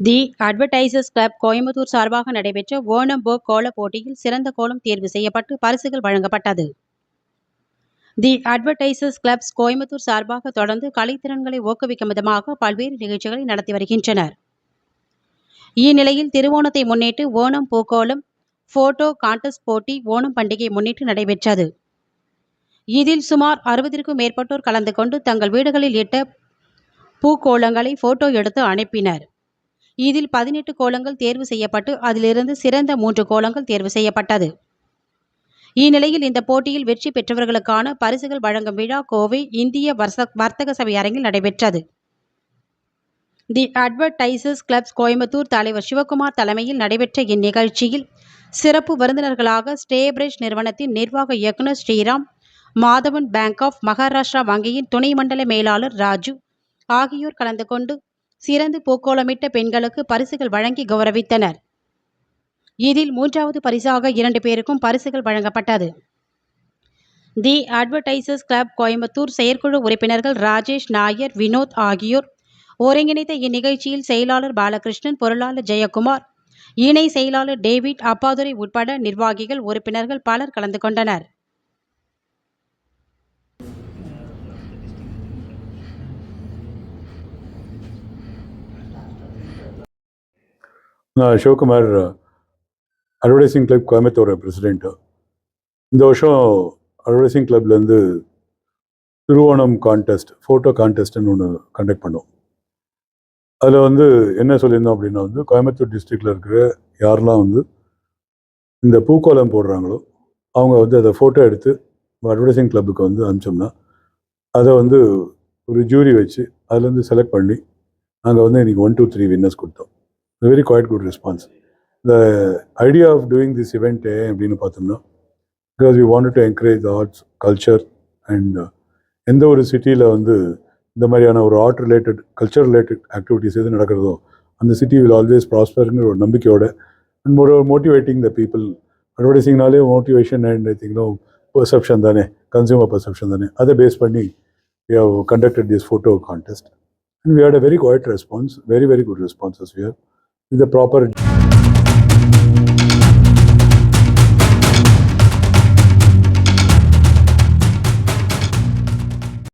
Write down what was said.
தி advertisers club Coimbatore சார்பாக நடைபெற்ற ஓணம் போக் கோல போட்டியில் சிறந்த கோலம் தேர்வு செய்யப்பட்டு பரிசுகள் வழங்கப்பட்டது. தி அட்வர்டைசர்ஸ் கிளப்ஸ் கோயம்புத்தூர் சார்பாக தொடர்ந்து கலைத்திறன்களை ஊக்குவிக்கும் விதமாக பல்வேறு நிகழ்ச்சிகளை நடத்தி வருகின்றனர். இந்நிலையில் திருவோணத்தை முன்னிட்டு ஓணம் பூக்கோலம் போட்டோ கான்டெஸ்ட் போட்டி ஓணம் பண்டிகை முன்னிட்டு நடைபெற்றது. இதில் சுமார் அறுபதிற்கும் மேற்பட்டோர் கலந்து கொண்டு தங்கள் வீடுகளில் இட்ட பூக்கோளங்களை போட்டோ எடுத்து அனுப்பினர். இதில் பதினெட்டு கோலங்கள் தேர்வு செய்யப்பட்டு அதிலிருந்து சிறந்த மூன்று கோலங்கள் தேர்வு செய்யப்பட்டது. இந்நிலையில் இந்த போட்டியில் வெற்றி பெற்றவர்களுக்கான பரிசுகள் வழங்கும் விழா கோவை இந்திய வர்ச- வர்த்தக சபை அரங்கில் நடைபெற்றது. தி அட்வர்டைசர்ஸ் கிளப்ஸ் கோயம்புத்தூர் தலைவர் சிவகுமார் தலைமையில் நடைபெற்ற இந்நிகழ்ச்சியில் சிறப்பு விருந்தினர்களாக ஸ்டேபிரிட்ஜ் நிறுவனத்தின் நிர்வாக இயக்குனர் ஸ்ரீராம் மாதவன் பேங்க் ஆஃப் மகாராஷ்டிரா வங்கியின் துணை மண்டல மேலாளர் ராஜு ஆகியோர் கலந்து கொண்டு சிறந்து பூக்கோளமிட்ட பெண்களுக்கு பரிசுகள் வழங்கி கௌரவித்தனர். இதில் மூன்றாவது பரிசாக இரண்டு பேருக்கும் பரிசுகள் வழங்கப்பட்டது. தி அட்வர்டைசர்ஸ் கிளப் கோயம்புத்தூர் செயற்குழு உறுப்பினர்கள் ராஜேஷ் நாயர் வினோத் ஆகியோர் ஒருங்கிணைத்த இந்நிகழ்ச்சியில் செயலாளர் பாலகிருஷ்ணன் பொருளாளர் ஜெயக்குமார் இணை செயலாளர் டேவிட் அப்பாதுரை உட்பட நிர்வாகிகள் உறுப்பினர்கள் பலர் கலந்து கொண்டனர். நான் Sivakumar advertising club Coimbatore president இந்த வருஷம் அட்வர்டைசிங் கிளப்லேருந்து திருவோணம் கான்டெஸ்ட் ஃபோட்டோ கான்டெஸ்ட்னு ஒன்று கண்டக்ட் பண்ணோம். அதில் வந்து என்ன சொல்லியிருந்தோம் அப்படின்னா வந்து கோயம்புத்தூர் டிஸ்ட்ரிக்டில் இருக்கிற யாரெல்லாம் வந்து இந்த பூக்கோலம் போடுறாங்களோ அவங்க வந்து அதை ஃபோட்டோ எடுத்து அட்வர்டைசிங் கிளப்புக்கு வந்து அனுப்பிச்சோம்னா அதை வந்து ஒரு ஜூரி வச்சு அதுலேருந்து செலக்ட் பண்ணி நாங்கள் வந்து இன்றைக்கி ஒன் டூ த்ரீ வின்னர்ஸ் கொடுத்தோம். Very quite good response the idea of doing this event அப்படின்னு பார்த்தோம்னா because we want to encourage arts culture and எந்த ஒரு சிட்டியில் வந்து இந்த மாதிரியான ஒரு art related culture related activities எது நடக்கிறதோ அந்த சிட்டி வில் ஆல்வேஸ் ப்ராஸ்பர்ங்கிற ஒரு நம்பிக்கையோட and more motivating the people அட்வர்டைஸிங்னாலே motivation and I think no perception தானே கன்சியூமர் பர்செப்ஷன் தானே. அதை பேஸ் பண்ணி we have conducted this photo contest and we had a very quite response very very good responses we have the proper